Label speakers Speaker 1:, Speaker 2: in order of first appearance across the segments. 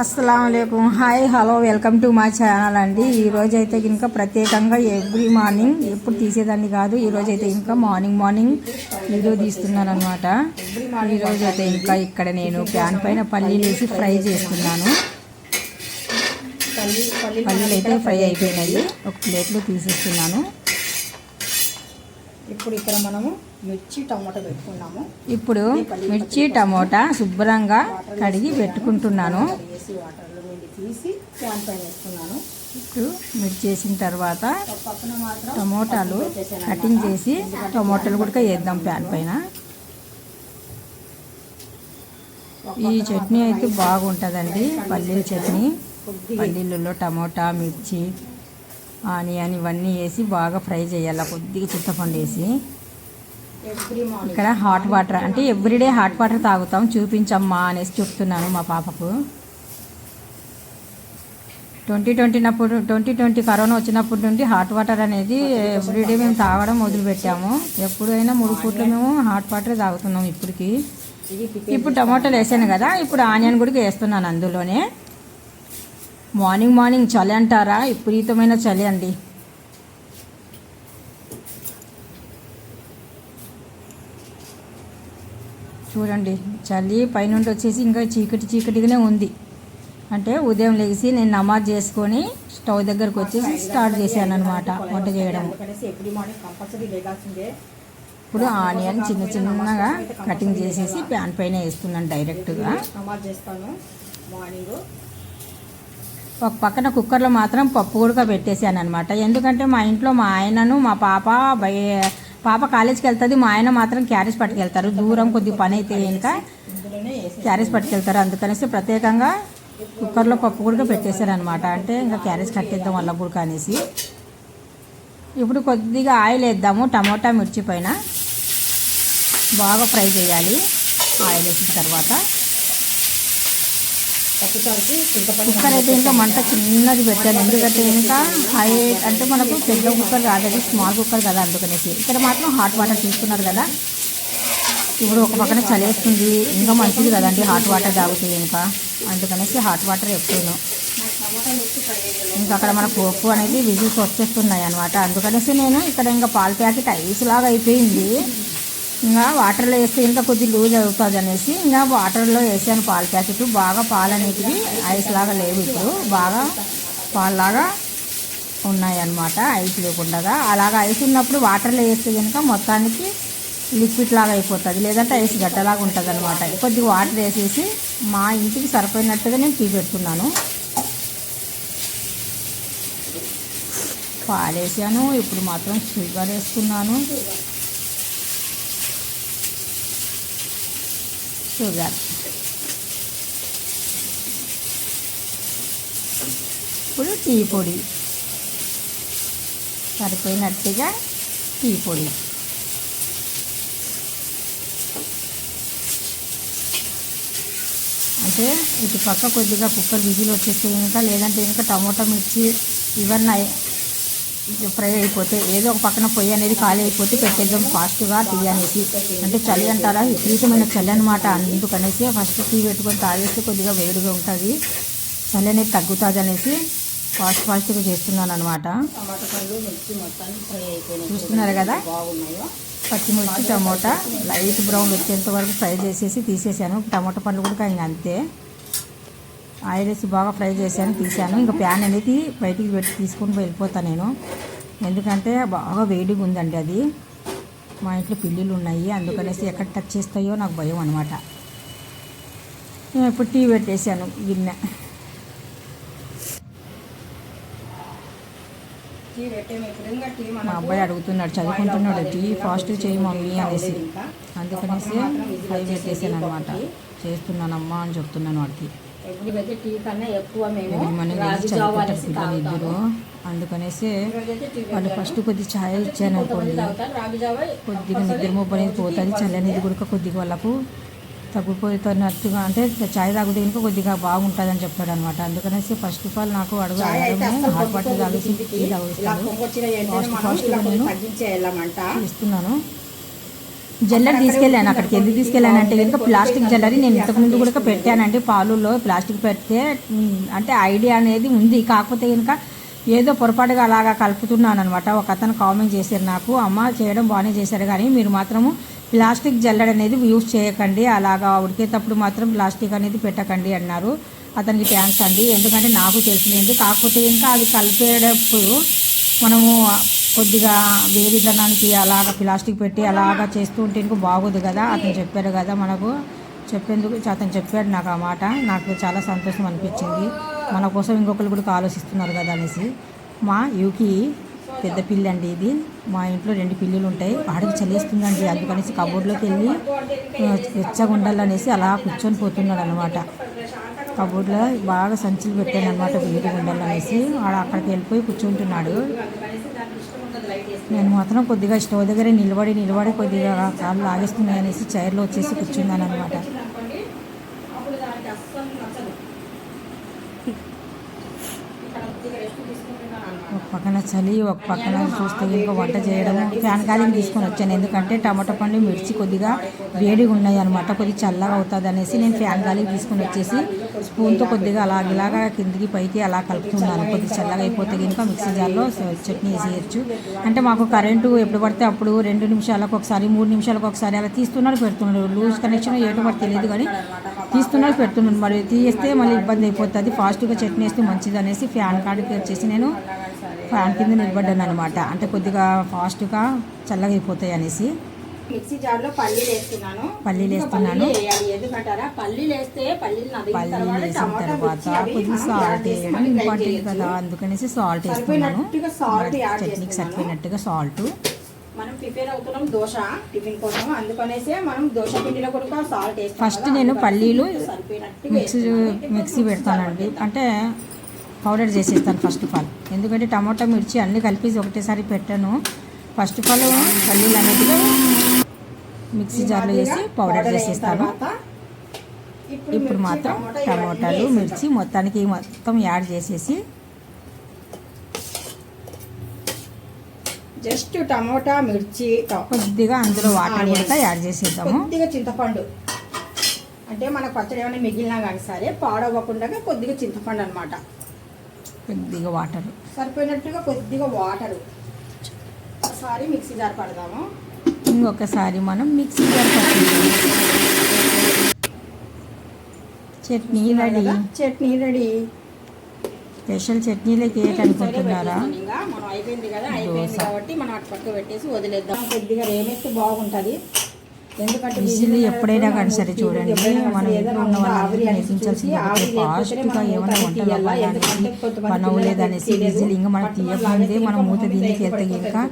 Speaker 1: అస్సలం అయికం hi hello welcome to my channel అండి. ఈరోజు అయితే ఇంకా ప్రత్యేకంగా ఎవ్రీ మార్నింగ్ ఎప్పుడు తీసేదాన్ని కాదు ఈరోజు అయితే ఇంకా మార్నింగ్ మార్నింగ్ వీడియో తీస్తున్నాను అనమాట ఈరోజు అయితే ఇంకా ఇక్కడ నేను ప్యాన్ పైన పల్లీలు వేసి ఫ్రై చేస్తున్నాను. పల్లీలు అయితే ఫ్రై అయిపోయినాయి. ఒక ప్లేట్లో తీసేస్తున్నాను.
Speaker 2: ఇప్పుడు ఇక్కడ మనము మిర్చి టమాటా పెట్టుకున్నాము.
Speaker 1: ఇప్పుడు మిర్చి టమోటా శుభ్రంగా కడిగి పెట్టుకుంటున్నాను.
Speaker 2: వేసి వాటర్లో నుండి తీసి ప్యాన్ పైన వేసుకున్నాను
Speaker 1: ఇప్పుడు మిర్చి వేసిన తర్వాత టమోటాలు కటింగ్ చేసి టమోటాలు కూడా వేద్దాం ప్యాన్ పైన. ఈ చట్నీ అయితే బాగుంటుందండి పల్లీల చట్నీ. పల్లీలలో టమోటా మిర్చి ఆనియన్ ఇవన్నీ వేసి బాగా ఫ్రై చేయాలి. కొద్దిగా చింతపండు వేసి. ఇక్కడ హాట్ వాటర్ అంటే ఎవ్రీడే హాట్ వాటర్ తాగుతాం. చూపించమ్మా అనేసి చెప్తున్నాను మా పాపకు. ట్వంటీ ట్వంటీనప్పుడు ట్వంటీ ట్వంటీ కరోనా వచ్చినప్పటి నుండి హాట్ వాటర్ అనేది ఎవ్రీడే మేము తాగడం మొదలుపెట్టాము. ఎప్పుడైనా మూడు పూట్లు మేము హాట్ వాటర్ తాగుతున్నాం ఇప్పటికి. ఇప్పుడు టమాటాలు వేసాను కదా. ఇప్పుడు ఆనియన్ కూడా వేస్తున్నాను అందులోనే. మార్నింగ్ మార్నింగ్ చలి అంటారా? విపరీతమైన చలి అండి. చూడండి చలి పైనుండి వచ్చేసి ఇంకా చీకటి చీకటిగానే ఉంది. అంటే ఉదయం లేచి నేను నమాజ్ చేసుకొని స్టవ్ దగ్గరకు వచ్చేసి స్టార్ట్ చేశాను అనమాట వంట చేయడం. ఇప్పుడు ఆనియన్ చిన్న చిన్నగా కటింగ్ చేసేసి ప్యాన్ పైన వేస్తున్నాను డైరెక్ట్గా.
Speaker 2: నమాజ్ చేస్తాను మార్నింగ్.
Speaker 1: ఒక పక్కన కుక్కర్లో మాత్రం పప్పు కూడా పెట్టేశాను అనమాట ఎందుకంటే మా ఇంట్లో మా ఆయనను మా పాప పాప కాలేజీకి వెళ్తుంది మా ఆయన మాత్రం క్యారేజ్ పట్టుకెళ్తారు. దూరం కొద్ది పని అయితే ఇంకా క్యారేజ్ పట్టుకెళ్తారు. అందుకనేసి ప్రత్యేకంగా కుక్కర్లో పప్పు కూడా పెట్టేశారు అనమాట అంటే ఇంకా క్యారేజ్ కట్టేద్దాం వల్ల కూడా అనేసి. ఇప్పుడు కొద్దిగా ఆయిల్ వేద్దాము. టమోటా మిర్చి పైన. బాగా ఫ్రై చేయాలి. ఆయిల్ వేసిన తర్వాత. కుక్కర్ అయితే ఇంకా మంట చిన్నది పెట్టాను ఎందుకంటే ఇంకా హై అంటే మనకు పెద్ద కుక్కర్ కాదు అది స్మాల్ కుక్కర్ కదా అందుకనేసి. ఇక్కడ మాత్రం హాట్ వాటర్ తీసుకున్నారు కదా. ఇప్పుడు ఒక పక్కన చలేస్తుంది. ఇంకా మంచిది కదండి హాట్ వాటర్ తాగుతాయి ఇంకా. అందుకనేసి హాట్ వాటర్ ఎప్పుడూ ఇంకా అక్కడ మన పోపు అనేది విజిల్స్ వచ్చేస్తున్నాయి అనమాట అందుకనేసి నేను ఇక్కడ ఇంకా పాల ప్యాకెట్ ఐస్ లాగా అయిపోయింది. ఇంకా వాటర్లో వేస్తే ఇంకా కొద్ది లూజ్ అవుతుంది అనేసి ఇంకా వాటర్లో వేసాను పాల ప్యాకెట్. బాగా పాలు అనేటివి ఐస్ లాగా లేవు ఇప్పుడు. బాగా పాలలాగా ఉన్నాయి అన్నమాట ఐస్ లేకుండా అలాగా ఐస్ ఉన్నప్పుడు వాటర్లో వేస్తే కనుక మొత్తానికి లిక్విడ్ లాగా అయిపోతుంది. లేదంటే ఐస్ గడ్డలాగా ఉంటుంది అనమాట కొద్దిగా వాటర్ వేసేసి మా ఇంటికి సరిపోయినట్టుగా నేను టీ పాలు పాలేసాను. ఇప్పుడు మాత్రం షుగర్ వేసుకున్నాను. షుగర్ ఇప్పుడు టీ పొడి. సరిపోయినట్టుగా టీ పొడి. అంటే ఇటు పక్క కొద్దిగా కుక్కర్ విజిల్ వచ్చేస్తే ఇంకా లేదంటే ఇంకా టమోటా మిర్చి ఇవన్నీ ఫ్రై అయిపోతే ఏదో ఒక పక్కన పొయ్యి అనేది ఖాళీ అయిపోతే పెట్టేద్దాం ఫాస్ట్గా టీ అనేసి అంటే చలి అంటారా? విపరీతమైన చలి అనమాట అందుకనేసి ఫస్ట్ టీ పెట్టుకొని తాగేస్తే కొద్దిగా వేడిగా ఉంటుంది. చలి అనేది తగ్గుతుంది అనేసి ఫాస్ట్ ఫాస్ట్గా చేస్తున్నాను అనమాట చూస్తున్నారు కదా? పచ్చిమిర్చి టమోటా లైట్ బ్రౌన్ వచ్చేంత వరకు ఫ్రై చేసేసి తీసేసాను. టమోటా పండ్లు కూడా ఇంకా అంతే ఆయిల్ వేసి బాగా ఫ్రై చేశాను తీసాను ఇంకా ప్యాన్ అనేది బయటికి పెట్టి తీసుకొని వెళ్ళిపోతాను నేను. ఎందుకంటే బాగా వేడిగా ఉందండి అది. మా ఇంట్లో పిల్లులు ఉన్నాయి అందుకనేసి ఎక్కడ టచ్ చేస్తాయో నాకు భయం అనమాట నేను ఇప్పుడు టీ పెట్టేశాను గిన్నె. మా అబ్బాయి అడుగుతున్నాడు చదువుకుంటున్నాడు టీ ఫాస్ట్ చేయి మమ్మీ అనేసి. అందుకనేసి ఫ్రై పెట్టేసాను అనమాట చేస్తున్నానమ్మా అని చెప్తున్నాను వాడికి.
Speaker 2: టీ కన్నా ఎక్కువ మేము రాగి జావ తాగుతాము.
Speaker 1: అందుకనేసి వాళ్ళు. ఫస్ట్ కొద్ది ఛాయ్ ఇచ్చాను అనుకోండి. కొద్దిగా నిద్ర ముప్పు అనేది పోతుంది చలి అనేది కూడా కొద్దిగా వాళ్ళకు తగ్గిపోతున్నట్టుగా అంటే ఛాయ్ తాగితే ఇంకా కొద్దిగా బాగుంటుంది అని చెప్తాడు అనమాట అందుకనేసి ఫస్ట్ ఆఫ్ ఆల్ నాకు అడుగు హాట్ వాటర్ తాగేసి
Speaker 2: పొద్దుకి
Speaker 1: టీ
Speaker 2: ఇలా
Speaker 1: తాగిస్తాను
Speaker 2: పొంగొచ్చిన వెంటనే
Speaker 1: Fast
Speaker 2: మనం
Speaker 1: fast
Speaker 2: ఇలా
Speaker 1: గా
Speaker 2: కొంచెం
Speaker 1: నేను ఇస్తున్నాను జల్లర్ తీసుకెళ్ళాను. అక్కడికి ఎందుకు తీసుకెళ్ళానంటే కనుక ప్లాస్టిక్ జల్లరి నేను ఇంతకుముందు కూడా పెట్టానంటే పాలులో ప్లాస్టిక్ పెడితే అంటే ఐడియా అనేది ఉంది. కాకపోతే కనుక ఏదో పొరపాటుగా అలాగా కలుపుతున్నాను అనమాట ఒక అతను కామెంట్ చేశారు నాకు అమ్మ చేయడం బాగానే చేశారు కానీ మీరు మాత్రము ప్లాస్టిక్ జల్లెడ అనేది యూజ్ చేయకండి. అలాగా ఉడికేటప్పుడు మాత్రం ప్లాస్టిక్ అనేది పెట్టకండి అన్నారు. అతనికి థ్యాంక్స్ అండి. ఎందుకంటే నాకు తెలిసింది కాకపోతే ఇంకా అది కలిపేటప్పుడు మనము కొద్దిగా వేడిదనానికి అలాగ ప్లాస్టిక్ పెట్టి అలాగా చేస్తూ ఉంటే బాగోదు కదా. అతను చెప్పారు కదా మనకు. చెప్పేందుకు అతను చెప్పాడు నాకు ఆ మాట. నాకు చాలా సంతోషం అనిపించింది. మన కోసం ఇంకొకరు కూడా ఆలోచిస్తున్నారు కదా అనేసి. మా యూకి పెద్ద పిల్లి అండి ఇది. మా ఇంట్లో రెండు పిల్లులు ఉంటాయి. వాడికి చలిస్తుందండి. అందుకనేసి కబోర్డ్లోకి వెళ్ళి ఆ, వెచ్చగా ఉండాలనేసి అలా కూర్చొని పోతున్నాడు అనమాట కబోర్డ్లో బాగా సంచులు పెట్టాను అనమాట వేడిగా ఉండాలనేసి వాడు అక్కడికి వెళ్ళిపోయి కూర్చుంటున్నాడు. నేను మాత్రం కొద్దిగా స్టవ్ దగ్గర నిలబడి నిలబడి కొద్దిగా కాళ్ళు లాగేస్తున్నాయి అనేసి చైర్లో వచ్చేసి కూర్చున్నాను అనమాట
Speaker 2: అప్పుడు దానికి అస్సలు నచ్చదు ఇక్కడ కొద్దిగా రెస్ట్ తీసుకుంటున్నాను అన్నమాట
Speaker 1: ఒక పక్కన చలి ఒక పక్కన చూస్తే ఇంకా వంట చేయడం ఫ్యాన్ గాలికి తీసుకొని వచ్చాను. ఎందుకంటే టమాటా పండు మిర్చి కొద్దిగా వేడిగా ఉన్నాయి అనమాట కొద్దిగా చల్లగా అవుతుంది అనేసి నేను ఫ్యాన్ గాలికి తీసుకొని వచ్చేసి స్పూన్తో కొద్దిగా అలా ఇలాగా కిందికి పైకి అలా కలుపుతున్నాను. కొద్దిగా చల్లగా అయిపోతే కనుక మిక్సీ జార్లో చట్నీ వేసేయచ్చు. అంటే మాకు కరెంటు ఎప్పుడు పడితే అప్పుడు రెండు నిమిషాలకు ఒకసారి మూడు నిమిషాలకు ఒకసారి అలా తీస్తున్నాడు పెడుతున్నాడు లూజ్ కనెక్షన్ ఏటో పడితే తెలియదు కానీ తీస్తున్నాడు పెడుతున్నాడు మరి తీస్తే మళ్ళీ ఇబ్బంది అయిపోతుంది. ఫాస్ట్గా చట్నీ వేస్తే మంచిది అనేసి ఫ్యాన్ కాడికి వచ్చేసి నేను ఫ్యాన్ కింద నిలబడ్డాను అనమాట అంటే కొద్దిగా ఫాస్ట్గా చల్లగా అయిపోతాయి అనేసి.
Speaker 2: మిక్సీ జార్లో పల్లీలు వేస్తున్నాను.
Speaker 1: పల్లీలు వేస్తున్నాను.
Speaker 2: ఎందుకంటారా? పల్లీలు వేస్తే పల్లీలు
Speaker 1: వేసిన తర్వాత కొద్దిగా సాల్ట్ వేయడం ఇంపార్టెంట్. కదా. అందుకనేసి సాల్ట్ వేస్తున్నాను. చట్నీకి. సరిపోయినట్టుగా సాల్ట్
Speaker 2: మనం ప్రిపేర్ అవుతున్నాం దోశ టిఫిన్ కోసం. అందుకనేసే మనం దోశ పిండిలో కూడా సాల్ట్ వేస్తాం
Speaker 1: ఫస్ట్ నేను పల్లీలు మిక్సీ. మిక్సీ పెడతానండి. అంటే పౌడర్ చేసేస్తాను ఫస్ట్ ఆఫ్ ఆల్. ఎందుకంటే టమాటా మిర్చి అన్నీ కలిపి ఒకటేసారి పెట్టాను. ఫస్ట్ ఆఫ్ ఆల్ పల్లీలు అనేది మిక్సీ జార్లో వేసి పౌడర్ చేసేస్తాను. ఇప్పుడు మాత్రం
Speaker 2: టమాటా
Speaker 1: టమోటాలు మిర్చి మొత్తానికి మొత్తం యాడ్ చేసేసి
Speaker 2: జస్ట్ టమోటా మిర్చి
Speaker 1: కొద్దిగా అందులో వాటర్. కూడా యాడ్ చేసేద్దాము.
Speaker 2: కొద్దిగా చింతపండు. అంటే మన పచ్చడి ఏమైనా మిగిలినా కానీ సరే పాడవ్వకుండా కొద్దిగా చింతపండు అన్నమాట.
Speaker 1: కొద్దిగా వాటర్.
Speaker 2: సరిపోయినట్టుగా కొద్దిగా వాటర్. ఒకసారి మిక్సీ జార్ పడదాము?
Speaker 1: ఇంకొకసారి మనం మిక్సీ జార్ పట్టుకుందాం. Chutney ready.
Speaker 2: Chutney ready.
Speaker 1: Special చట్నీలకి ఏంటి అనుకుంటున్నారా?
Speaker 2: ఇంకా. మనం అయిపోయింది కదా? అయిపోయింది. కాబట్టి మనం అటు పక్క పెట్టేసి వదిలేద్దాం. కొద్దిగా రేమెత్తి బాగుంటది.
Speaker 1: విజిల్ ఎప్పుడైనా కానీ సరే చూడండి. మన ఇంట్లో ఉన్న వాళ్ళందరికీ నేర్పించాల్సింది ఫాస్ట్గా
Speaker 2: మనం
Speaker 1: ఏమైనా వంటలు
Speaker 2: తీయాలా,
Speaker 1: అవ్వాలి
Speaker 2: ఎందుకంటే
Speaker 1: అనేసి
Speaker 2: కొంతమంది
Speaker 1: పని
Speaker 2: తెలియదు.
Speaker 1: విజిల్ ఇంకా మనం తీయకముందే
Speaker 2: లాగేసి
Speaker 1: మనం మూత దీనికి
Speaker 2: పడిపోతుంది
Speaker 1: ఇంకా.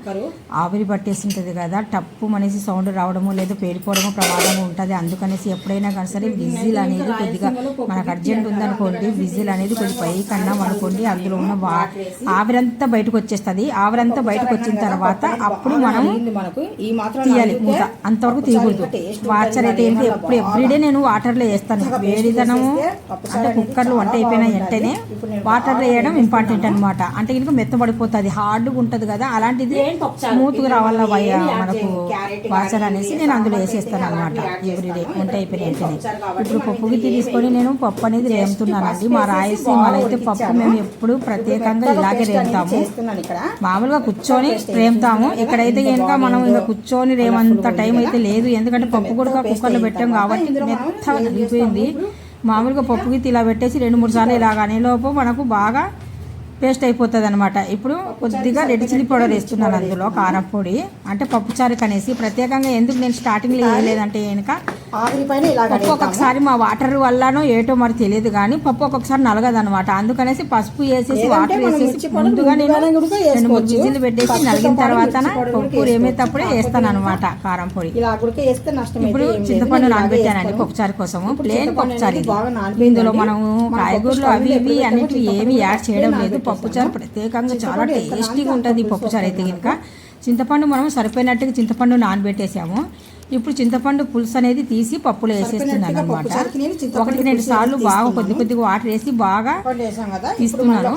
Speaker 1: ఆవిరి పట్టేసి ఉంటుంది కదా టప్పు అనేసి సౌండ్ రావడము లేదా పేలిపోవడము ప్రమాదము ఉంటుంది. అందుకనేసి ఎప్పుడైనా కానీ సరే విజిల్ అనేది కొద్దిగా మనకు అర్జెంట్ ఉందనుకోండి విజిల్ అనేది కొద్దిగా పైకి అన్నాం అనుకోండి అందులో ఉన్న వా ఆవిరంతా బయటకు వచ్చేస్తుంది. ఆవిరంతా బయటకు వచ్చిన తర్వాత అప్పుడు మనం
Speaker 2: అయింది మనకు ఈ మాత్రం
Speaker 1: తీయాలి మూత. అంతవరకు తీయకూడదు
Speaker 2: టేస్ట్
Speaker 1: వాటర్ అయితే ఏంటి ఎప్పుడు ఎవ్రీడే నేను వాటర్లో వేస్తాను. వేడిదనము అంటే కుక్కర్లు వంట అయిపోయిన వెంటనే వాటర్లో వేయడం ఇంపార్టెంట్ అనమాట అంటే కనుక మెత్తబడిపోతుంది హార్డ్గా ఉంటుంది కదా అలాంటిది స్మూత్గా రావాల మనకు వాచర్ అనేసి నేను అందులో వేసేస్తాను అనమాట ఎవ్రీడే వంట అయిపోయిన వెంటనే. ఇప్పుడు పప్పుకి తీసుకొని నేను పప్పు అనేది రేముతున్నానండి మా రాయలసీమలో అయితే పప్పు మేము ఎప్పుడు ప్రత్యేకంగా ఇలాగే రేపుతాము.
Speaker 2: చేస్తున్నాను ఇక్కడ.
Speaker 1: మామూలుగా కూర్చొని రేముతాము ఇక్కడైతే కనుక మనం ఇంకా కూర్చొని రేమంత టైం అయితే లేదు ఎందుకంటే పప్పు కూడా కుక్కర్లో పెట్టాం కాబట్టి మెత్తగా నలిగిపోయింది మామూలుగా పప్పుకి ఇలా పెట్టేసి రెండు మూడు సార్లు ఇలాగ అనేలోపు మనకు బాగా పేస్ట్ అయిపోతుంది అనమాట ఇప్పుడు కొద్దిగా రెడ్ చిల్లీ పౌడర్ వేస్తున్నాను అందులో కారం పొడి. అంటే పప్పు చారుకు అనేసి ప్రత్యేకంగా ఎందుకు నేను స్టార్టింగ్లో వేయలేదంటే కనుక
Speaker 2: ఆవిరి పైన ఇలాగ
Speaker 1: పప్పు ఒక్కొక్కసారి మా వాటర్ వల్లనో ఏటో మరి తెలియదు కానీ పప్పు ఒక్కొక్కసారి నలగదు అనమాట అందుకనేసి పసుపు వేసేసి వాటర్ వేసేసి ముందుగా నేను రెండు మూడు పెట్టేసి నలిగిన తర్వాత పప్పు ఏమేటప్పుడే. వేస్తాను అనమాట కారం పొడి.
Speaker 2: ఇలా గుడిక వేస్తే నష్టం
Speaker 1: ఇప్పుడు. చింతపండు నానబెట్టానండి. పప్పుచారు కోసము.
Speaker 2: ఇప్పుడు
Speaker 1: ప్లేన్ పప్పుచారు. ఇందులో మనం
Speaker 2: మనం
Speaker 1: కాయగూరలు అవి ఇవి అన్నిటివి
Speaker 2: చింతపండు
Speaker 1: ఏమి యాడ్ చేయడం. లేదు. పప్పుచారు ప్రత్యేకంగా చాలా టేస్టీగా ఉంటుంది పప్పుచారు అయితే కనుక చింతపండు మనం సరిపోయినట్టుగా చింతపండు నానబెట్టేసాము. ఇప్పుడు చింతపండు పులుసు అనేది తీసి పప్పులో వేసేస్తున్నాను అనమాట ఒకటికి రెండు సార్లు బాగా. కొద్ది కొద్దిగా వాటర్ వేసి బాగా తీస్తున్నాను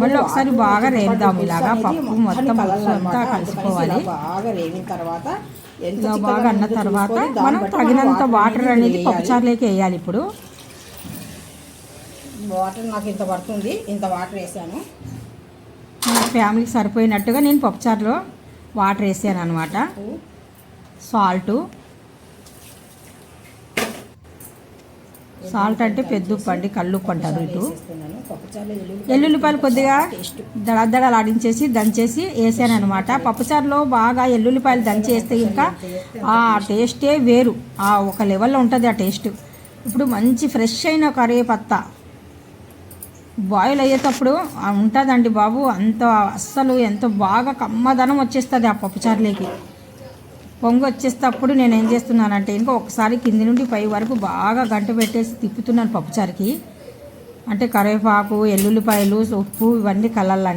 Speaker 2: మళ్ళీ ఒకసారి
Speaker 1: బాగా
Speaker 2: పులుసు
Speaker 1: ఇలాగా పప్పు మొత్తం అంతా
Speaker 2: రేగిన తర్వాత
Speaker 1: ఇలా బాగా అన్న తర్వాత మనం తగినంత వాటర్ అనేది. పప్పుచారులోకి వేయాలి. ఇప్పుడు.
Speaker 2: వాటర్ నాకు ఇంత పడుతుంది ఇంత వాటర్ వేసాను.
Speaker 1: ఫ్యామిలీకి సరిపోయినట్టుగా నేను పప్పుచారులో వాటర్ వేసాను అనమాట సాల్ట్. సాల్ట్ అంటే పెద్ద ఉప్పు అండి కళ్ళు ఉప్పు అంటారు ఇటు. ఎల్లుల్లిపాయలు కొద్దిగా
Speaker 2: టేస్ట్
Speaker 1: దడదడలాడించేసి దంచేసి వేసాను అనమాట పప్పుచారులో బాగా ఎల్లుల్లిపాయలు దంచి వేస్తే ఇంకా ఆ టేస్టే వేరు. ఆ ఒక లెవెల్లో ఉంటుంది ఆ టేస్ట్. ఇప్పుడు మంచి ఫ్రెష్ అయిన కరివేపత్తా. బాయిల్ అయ్యేటప్పుడు ఉంటుందండి బాబు అంత అస్సలు ఎంత బాగా కమ్మదనం వచ్చేస్తుంది ఆ పప్పుచారులోకి. పొంగు వచ్చేటప్పుడు నేను ఏం చేస్తున్నానంటే ఇంకా ఒకసారి కింది నుండి పై వరకు బాగా గంట పెట్టేసి తిప్పుతున్నాను పప్పుచారుకి. అంటే కరివేపాకు ఎల్లుల్లిపాయలు ఉప్పు ఇవన్నీ కలర్లు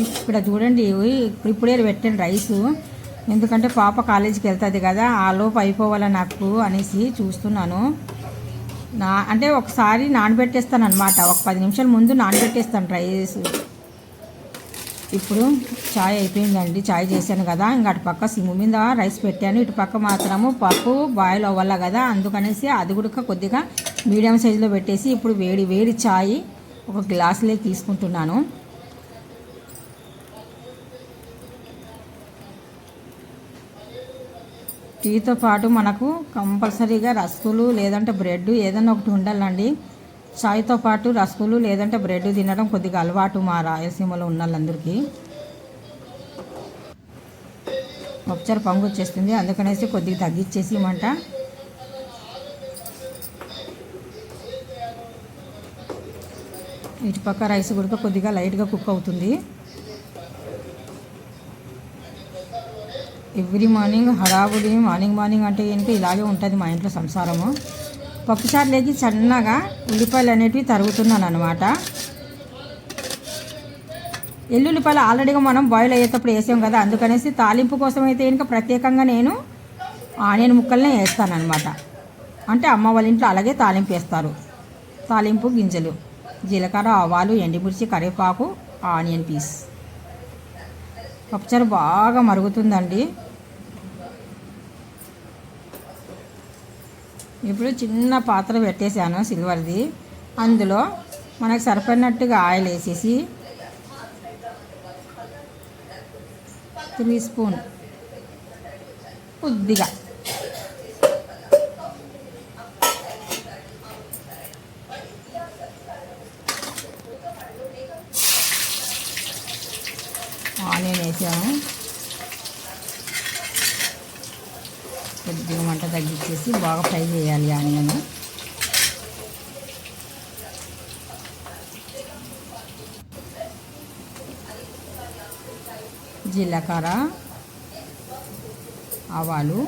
Speaker 1: ఇక్కడ చూడండి ఇవి ఇప్పుడే పెట్టాను రైస్. ఎందుకంటే పాప కాలేజీకి వెళ్తుంది కదా ఆలోపు అయిపోవాలి నాకు అనేసి చూస్తున్నాను. నా అంటే ఒకసారి నానబెట్టేస్తాను అనమాట ఒక పది నిమిషాల ముందు నానబెట్టేస్తాను రైస్. ఇప్పుడు చాయ్ అయిపోయిందండి. చాయ్ చేశాను కదా. ఇంకా అటు పక్క సిమ్ మీద రైస్ పెట్టాను. ఇటు పక్క మాత్రము పప్పు బాయిల్ అవ్వాలి కదా. అందుకనేసి అది కూడా కొద్దిగా మీడియం సైజులో పెట్టేసి ఇప్పుడు వేడి వేడి చాయ్ ఒక గ్లాసులే తీసుకుంటున్నాను. టీతో పాటు మనకు కంపల్సరీగా రస్కులు లేదంటే బ్రెడ్ ఏదైనా ఒకటి ఉండాలండి. చాయ్తో పాటు రసగులు లేదంటే బ్రెడ్ తినడం కొద్దిగా అలవాటు మా రాయలసీమలో ఉన్న వాళ్ళందరికీ ఒకసారి పొంగు వచ్చేస్తుంది అందుకనేసి కొద్దిగా తగ్గించేసి ఇమ్మంట ఇటుపక్క రైస్ కూడా కొద్దిగా లైట్గా కుక్ అవుతుంది. ఎవ్రీ మార్నింగ్ హడావుడి మార్నింగ్ మార్నింగ్ అంటే ఏంటి? ఇలాగే ఉంటుంది మా ఇంట్లో సంసారము. పప్పుచారులోకి సన్నగా ఉల్లిపాయలు అనేటివి తరుగుతున్నాను అనమాట ఎల్లుల్లిపాయలు ఆల్రెడీగా మనం బాయిల్ అయ్యేటప్పుడు వేసాం కదా అందుకనేసి తాలింపు కోసం అయితే ఇంకా ప్రత్యేకంగా నేను ఆనియన్ ముక్కలనే వేస్తాను అంటే అమ్మ వాళ్ళ ఇంట్లో అలాగే తాలింపు వేస్తారు. తాలింపు గింజలు జీలకర్ర ఆవాలు ఎండిమిర్చి కరివేపాకు ఆనియన్ పీస్. పప్పుచారు బాగా మరుగుతుందండి. ఇప్పుడు చిన్న పాత్ర పెట్టేశాను సిల్వర్ది. అందులో మనకు సరిపడినట్టుగా ఆయిల్ వేసేసి త్రీ స్పూన్ కొద్దిగా ఆనియన్ వేసాము. కొద్దిగా మంట తగ్గించేసి బాగా ఫ్రై చేయాలి ఆనియన్. జీలకర్ర ఆవాలు.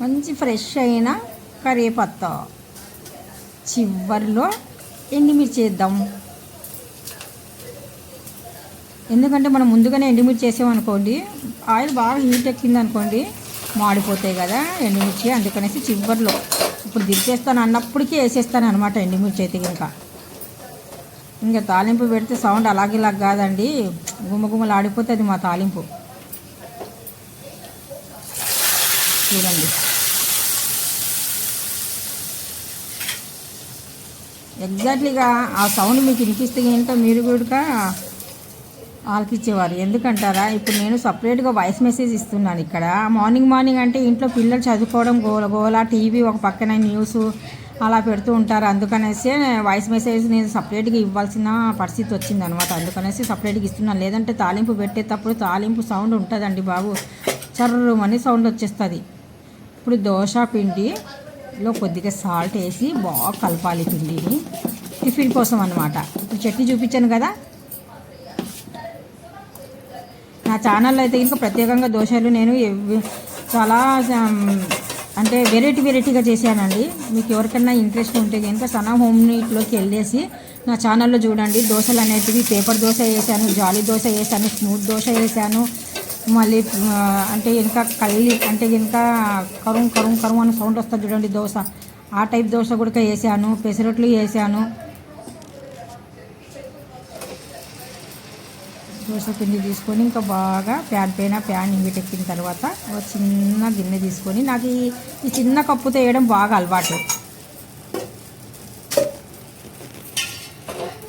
Speaker 1: మంచి ఫ్రెష్ అయిన కరివేపత్తా చివరిలో ఎండుమిర్చి వేద్దాం. ఎందుకంటే మనం ముందుగానే ఎండుమిర్చి చేసామనుకోండి ఆయిల్ బాగా హీట్ ఎక్కింది అనుకోండి మాడిపోతాయి కదా ఎండుమిర్చి. అందుకనేసి చివరిలో ఇప్పుడు దించేస్తాను అన్నప్పటికీ వేసేస్తాను అనమాట ఎండుమిర్చి అయితే ఇంకా ఇంకా తాలింపు పెడితే సౌండ్ అలాగేలా కాదండి. గుమ్మగుమ్మలు ఆడిపోతుంది మా తాలింపు. చూడండి. ఎగ్జాక్ట్లీగా ఆ సౌండ్ మీకు వినిపిస్తే ఏంటో మీరు కూడా ఆలకిచ్చేవారు ఎందుకంటారా? ఇప్పుడు నేను సపరేట్గా వాయిస్ మెసేజ్ ఇస్తున్నాను ఇక్కడ. మార్నింగ్ మార్నింగ్ అంటే ఇంట్లో పిల్లలు చదువుకోవడం గోల గోల టీవీ ఒక పక్కన న్యూస్ అలా పెడుతూ ఉంటారు. అందుకనేసి వాయిస్ మెసేజ్ నేను సపరేట్గా ఇవ్వాల్సిన పరిస్థితి వచ్చింది అనమాట అందుకనేసి సపరేట్గా ఇస్తున్నాను. లేదంటే తాలింపు పెట్టేటప్పుడు తాలింపు సౌండ్ ఉంటుందండి బాబు. చర్రమని సౌండ్ వచ్చేస్తుంది. ఇప్పుడు దోశ పిండిలో కొద్దిగా సాల్ట్ వేసి బాగా కలపాలి పిండిని. టిఫిన్ కోసం అనమాట ఇప్పుడు చట్నీ చూపించాను కదా? నా ఛానల్లో అయితే ఇంకా ప్రత్యేకంగా దోశలు నేను చాలా um, అంటే వెరైటీ వెరైటీగా చేశానండి. మీకు ఎవరికైనా ఇంట్రెస్ట్ ఉంటే కనుక సనా హోమ్ నీట్లోకి వెళ్ళేసి నా ఛానల్లో చూడండి. దోశలు అనేటివి పేపర్ దోశ వేసాను జాలీ దోశ వేసాను స్మూత్ దోశ వేసాను. మళ్ళీ అంటే ఇంకా కళ్ళి అంటే ఇంకా కరుం కరుం కరుం అని సౌండ్ వస్తుంది చూడండి దోశ. ఆ టైప్ దోశ కూడా వేసాను పెసరట్లు వేసాను. దోశ పిండి తీసుకొని ఇంకా బాగా ప్యాన్ పైన ప్యాన్ ఇంగిటెక్కిన తర్వాత ఒక చిన్న గిన్నె తీసుకొని నాకు ఈ ఈ చిన్న కప్పుతో వేయడం బాగా అలవాటు.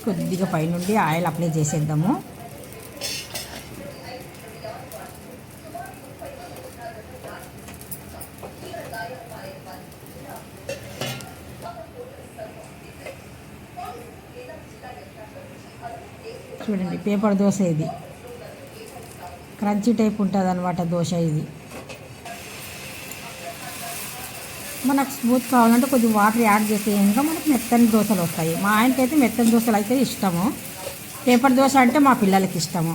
Speaker 1: కొద్దిగా పైనుండి ఆయిల్ అప్లై చేసేద్దాము. చూడండి పేపర్ దోశ ఇది. క్రంచీ టైప్ ఉంటుంది అనమాట దోశ ఇది. మనకు స్మూత్ కావాలంటే కొద్దిగా వాటర్ యాడ్ చేస్తే ఇంకా మనకు మెత్తని దోశలు వస్తాయి. మా ఆయనకైతే మెత్తని దోశలు అయితే ఇష్టము. పేపర్ దోశ అంటే మా పిల్లలకి ఇష్టము.